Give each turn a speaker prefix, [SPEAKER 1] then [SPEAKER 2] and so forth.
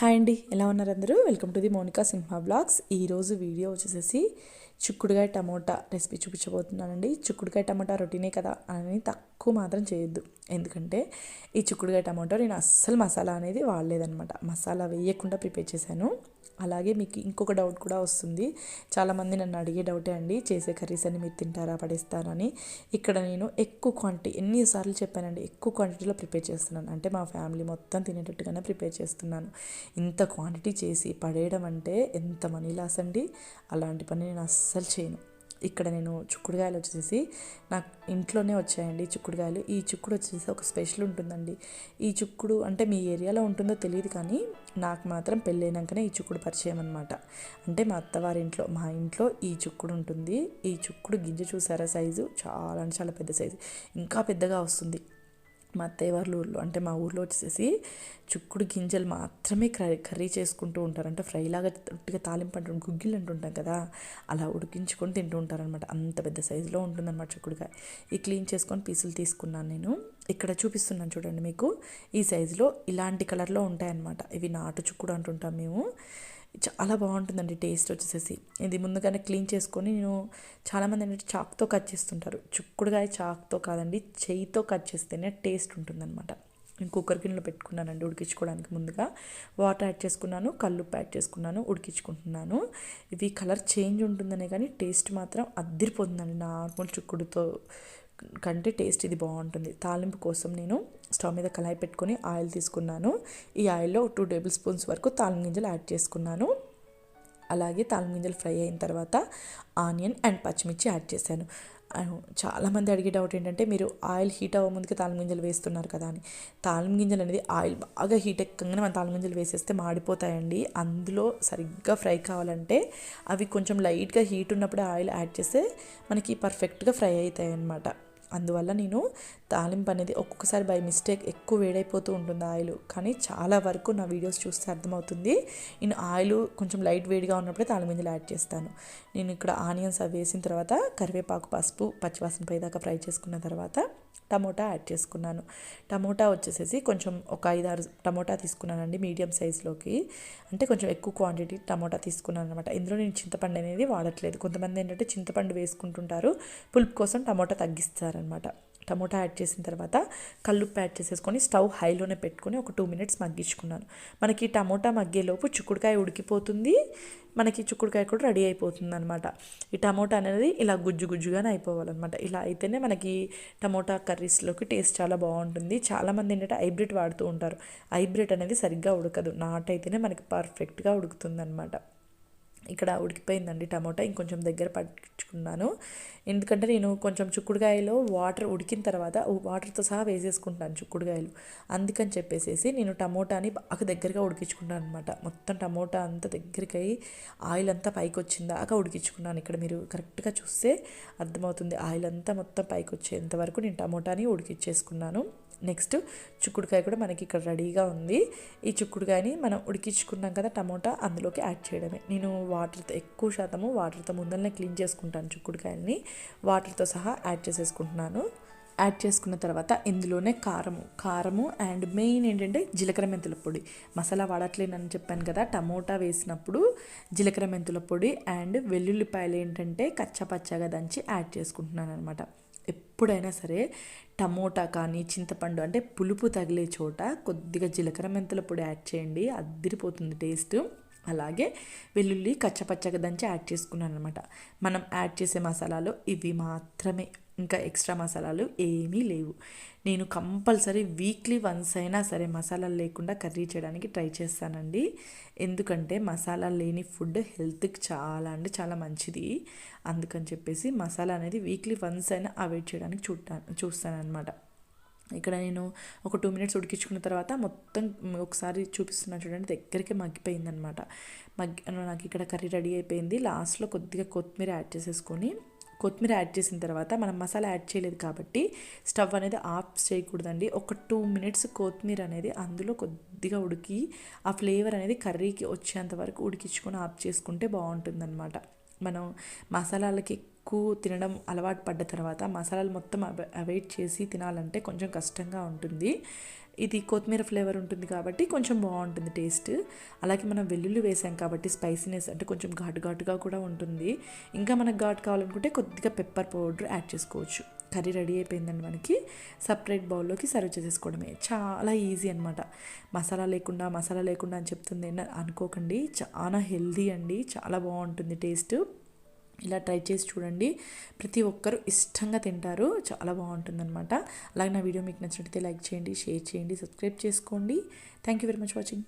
[SPEAKER 1] Hi అండి ఎలా ఉన్నారు అందరూ? Welcome to the Monika Simha blogs. ఈరోజు వీడియో వచ్చేసేసి చిక్కుడుకాయ టమోటా రెసిపీ చూపించబోతున్నానండి. చిక్కుడుకాయ టమోటా రొటీనే కదా అని తక్కువ మాత్రం చేయొద్దు. ఎందుకంటే ఈ చిక్కుడుకాయ టమాటో నేను అస్సలు మసాలా అనేది వాడలేదనమాట మసాలా వేయకుండా ప్రిపేర్ చేశాను. అలాగే మీకు ఇంకొక డౌట్ కూడా వస్తుంది. చాలామంది నన్ను అడిగే డౌటే అండి చేసే కర్రీస్ అని మీరు తింటారా పడేస్తారని. ఇక్కడ నేను ఎక్కువ క్వాంటిటీ ఎన్నిసార్లు చెప్పానండి ఎక్కువ క్వాంటిటీలో ప్రిపేర్ చేస్తున్నాను. అంటే మా ఫ్యామిలీ మొత్తం తినేటట్టుగానే ప్రిపేర్ చేస్తున్నాను. ఇంత క్వాంటిటీ చేసి పడేయడం అంటే ఎంత మనీ లాస్ అండి? అలాంటి పని నేను అస్సలు చేయను. ఇక్కడ నేను చిక్కుడుకాయలు వచ్చేసి నాకు ఇంట్లోనే వచ్చాయండి చిక్కుడుకాయలు. ఈ చిక్కుడు వచ్చేసి ఒక స్పెషల్ ఉంటుందండి. ఈ చిక్కుడు అంటే మీ ఏరియాలో ఉంటుందో తెలియదు కానీ నాకు మాత్రం పెళ్ళైనాకనే ఈ చిక్కుడు పరిచయం అనమాట అంటే మా అత్తవారి ఇంట్లో మా ఇంట్లో ఈ చిక్కుడు ఉంటుంది. ఈ చిక్కుడు గింజ చూసారా? సైజు చాలా అంటే చాలా పెద్ద సైజు. ఇంకా పెద్దగా వస్తుంది. మా అత్తయ్య వాళ్ళ ఊర్లో అంటే మా ఊర్లో వచ్చేసి చుక్కుడు గింజలు మాత్రమే కర్రీ కర్రీ చేసుకుంటూ ఉంటారంటే. ఫ్రైలాగా ఉట్టిగా తాలింపు అంటుంటాం గుగ్గిలు అంటుంటాం కదా అలా ఉడికించుకొని తింటూ ఉంటారనమాట అంత పెద్ద సైజులో ఉంటుందన్నమాట చిక్కుడుగా ఈ క్లీన్ చేసుకొని పీసులు తీసుకున్నాను నేను. ఇక్కడ చూపిస్తున్నాను చూడండి మీకు. ఈ సైజులో ఇలాంటి కలర్లో ఉంటాయన్నమాట. ఇవి నాటు చుక్కుడు అంటుంటాం మేము. చాలా బాగుంటుందండి టేస్ట్ వచ్చేసేసి. ఇది ముందుగానే క్లీన్ చేసుకొని నేను చాలామంది ఏంటంటే చాక్తో కట్ చేస్తుంటారు. చుక్కుడుగాయ చాక్తో కాదండి చేయితో కట్ చేస్తేనే టేస్ట్ ఉంటుందన్నమాట. నేను కుక్కర్ గిన్నెలో పెట్టుకున్నానండి ఉడికించుకోవడానికి ముందుగా. వాటర్ యాడ్ చేసుకున్నాను కల్లుప్పు యాడ్ చేసుకున్నాను ఉడికించుకుంటున్నాను. ఇవి కలర్ చేంజ్ ఉంటుందనే కానీ టేస్ట్ మాత్రం అద్దరిపోతుందండి నార్మల్ చుక్కుడుతో కంటే టేస్ట్ ఇది బాగుంటుంది. తాలింపు కోసం నేను స్టవ్ మీద కళాయి పెట్టుకొని ఆయిల్ తీసుకున్నాను. ఈ ఆయిల్లో టూ టేబుల్ స్పూన్స్ వరకు తాలిం గింజలు యాడ్ చేసుకున్నాను. అలాగే తాలిం గింజలు ఫ్రై అయిన తర్వాత ఆనియన్ అండ్ పచ్చిమిర్చి యాడ్ చేశాను. చాలామంది అడిగే డౌట్ ఏంటంటే మీరు ఆయిల్ హీట్ అవ్వ ముందుకే తాలిం గింజలు వేస్తున్నారు కదా అని. తాలిం గింజలు అనేది ఆయిల్ బాగా హీట్ ఎక్కగానే మన తాలిం గింజలు వేసేస్తే మాడిపోతాయండి. అందులో సరిగ్గా ఫ్రై కావాలంటే అవి కొంచెం లైట్గా హీట్ ఉన్నప్పుడే ఆయిల్ యాడ్ చేస్తే మనకి పర్ఫెక్ట్గా ఫ్రై అవుతాయి అన్నమాట అందువల్ల నేను తాలింపు అనేది ఒక్కొక్కసారి బై మిస్టేక్ ఎక్కువ వేడైపోతూ ఉంటుంది ఆయిల్. కానీ చాలా వరకు నా వీడియోస్ చూస్తే అర్థమవుతుంది. నేను ఆయిల్ కొంచెం లైట్ వేడిగా ఉన్నప్పుడే తాలింపులు యాడ్ చేస్తాను. నేను ఇక్కడ ఆనియన్స్ అవి వేసిన తర్వాత కరివేపాకు పసుపు పచ్చివాసన పోయేదాకా ఫ్రై చేసుకున్న తర్వాత టమోటా యాడ్ చేసుకున్నాను. టమోటా వచ్చేసేసి కొంచెం ఒక ఐదారు టమోటా తీసుకున్నానండి మీడియం సైజులోకి. అంటే కొంచెం ఎక్కువ క్వాంటిటీ టమోటా తీసుకున్నాను అనమాట ఇందులో నేను చింతపండు అనేది వాడట్లేదు. కొంతమంది ఏంటంటే చింతపండు వేసుకుంటుంటారు. పులుపు కోసం టమోటా తగ్గిస్తారనమాట టమోటా యాడ్ చేసిన తర్వాత కల్లుప్పు యాడ్ చేసేసుకొని స్టవ్ హైలోనే పెట్టుకొని ఒక టూ మినిట్స్ మగ్గించుకున్నాను. మనకి టమోటా మగ్గేలోపు చిక్కుడుకాయ ఉడికిపోతుంది. మనకి చిక్కుడుకాయ కూడా రెడీ అయిపోతుంది అనమాట ఈ టమోటా అనేది ఇలా గుజ్జు గుజ్జుగానే అయిపోవాలన్నమాట. ఇలా అయితేనే మనకి టమోటా కర్రీస్లోకి టేస్ట్ చాలా బాగుంటుంది. చాలామంది ఏంటంటే హైబ్రిడ్ వాడుతూ ఉంటారు. హైబ్రిడ్ అనేది సరిగ్గా ఉడకదు. నాట్ అయితేనే మనకి పర్ఫెక్ట్గా ఉడుకుతుంది అనమాట ఇక్కడ ఉడికిపోయిందండి టమోటా. ఇంకొంచెం దగ్గర పట్టించుకున్నాను. ఎందుకంటే నేను కొంచెం చుక్కుడుకాయలో వాటర్ ఉడికిన తర్వాత వాటర్తో సహా వేసేసుకుంటాను చుక్కుడుకాయలు. అందుకని చెప్పేసేసి నేను టమోటాని బాగా దగ్గరగా ఉడికించుకున్నాను అనమాట మొత్తం టమోటా అంతా దగ్గరికి అయ్యి ఆయిల్ అంతా పైకి వచ్చిందాక ఉడికించుకున్నాను. ఇక్కడ మీరు కరెక్ట్గా చూస్తే అర్థమవుతుంది. ఆయిల్ అంతా మొత్తం పైకి వచ్చేంత వరకు నేను టమోటాని ఉడికించేసుకున్నాను. నెక్స్ట్ చిక్కుడుకాయ కూడా మనకి ఇక్కడ రెడీగా ఉంది. ఈ చిక్కుడుకాయని మనం ఉడికించుకున్నాం కదా టమోటా అందులోకి యాడ్ చేయడమే. నేను వాటర్తో ఎక్కువ శాతము వాటర్తో ముందరనే క్లీన్ చేసుకుంటాను చిక్కుడుకాయలని. వాటర్తో సహా యాడ్ చేసేసుకుంటున్నాను. యాడ్ చేసుకున్న తర్వాత ఇందులోనే కారము. కారము అండ్ మెయిన్ ఏంటంటే జీలకర్ర మెంతుల పొడి. మసాలా వాడట్లేనని చెప్పాను కదా టమోటా వేసినప్పుడు జీలకర్ర మెంతుల పొడి అండ్ వెల్లుల్లిపాయలు ఏంటంటే కచ్చపచ్చగా దంచి యాడ్ చేసుకుంటున్నాను అనమాట ఎప్పుడైనా సరే టమోటా కానీ చింతపండు అంటే పులుపు తగిలే చోట కొద్దిగా జీలకర్ర మెంతుల పొడి యాడ్ చేయండి. అద్దరిపోతుంది టేస్ట్. అలాగే వెల్లుల్లి కచ్చపచ్చగా దంచి యాడ్ చేసుకున్నాను అనమాట మనం యాడ్ చేసే మసాలాలో ఇవి మాత్రమే. ఇంకా ఎక్స్ట్రా మసాలాలు ఏమీ లేవు. నేను కంపల్సరీ వీక్లీ వన్స్ అయినా సరే మసాలాలు లేకుండా కర్రీ చేయడానికి ట్రై చేస్తానండి. ఎందుకంటే మసాలా లేని ఫుడ్ హెల్త్కి చాలా అంటే చాలా మంచిది. అందుకని చెప్పేసి మసాలా అనేది వీక్లీ వన్స్ అయినా అవాయిడ్ చేయడానికి చూడటాను చూస్తానన్నమాట. ఇక్కడ నేను ఒక టూ మినిట్స్ ఉడికించుకున్న తర్వాత మొత్తం ఒకసారి చూపిస్తున్నాను చూడండి దగ్గరికి మగ్గిపోయిందనమాట మగ్గి నాకు ఇక్కడ కర్రీ రెడీ అయిపోయింది. లాస్ట్లో కొద్దిగా కొత్తిమీర యాడ్ చేసేసుకొని కొత్తిమీర యాడ్ చేసిన తర్వాత మనం మసాలా యాడ్ చేయలేదు కాబట్టి స్టవ్ అనేది ఆఫ్ చేయకూడదండి. ఒక టూ మినిట్స్ కొత్తిమీర అనేది అందులో కొద్దిగా ఉడికి ఆ ఫ్లేవర్ అనేది కర్రీకి వచ్చేంత వరకు ఉడికించుకొని ఆఫ్ చేసుకుంటే బాగుంటుందన్నమాట. మనం మసాలాలకి ఎక్కువ తినడం అలవాటు పడ్డ తర్వాత మసాలాలు మొత్తం అవాయిడ్ చేసి తినాలంటే కొంచెం కష్టంగా ఉంటుంది. ఇది కొత్తిమీర ఫ్లేవర్ ఉంటుంది కాబట్టి కొంచెం బాగుంటుంది టేస్ట్. అలాగే మనం వెల్లుల్లి వేసాం కాబట్టి స్పైసీనెస్ అంటే కొంచెం ఘాటు ఘాటుగా కూడా ఉంటుంది. ఇంకా మనకు ఘాటు కావాలనుకుంటే కొద్దిగా పెప్పర్ పౌడర్ యాడ్ చేసుకోవచ్చు. కర్రీ రెడీ అయిపోయిందండి మనకి. సపరేట్ బౌల్లోకి సర్వ్ చేసేసుకోవడమే. చాలా ఈజీ అనమాట మసాలా లేకుండా మసాలా లేకుండా అని చెప్తుంది అనుకోకండి. చాలా హెల్దీ అండి. చాలా బాగుంటుంది టేస్ట్. ఇలా ట్రై చేసి చూడండి. ప్రతి ఒక్కరు ఇష్టంగా తింటారు. చాలా బాగుంటుందన్నమాట. అలాగే నా వీడియో మీకు నచ్చినట్లయితే లైక్ చేయండి షేర్ చేయండి సబ్స్క్రైబ్ చేసుకోండి. Thank you very much watching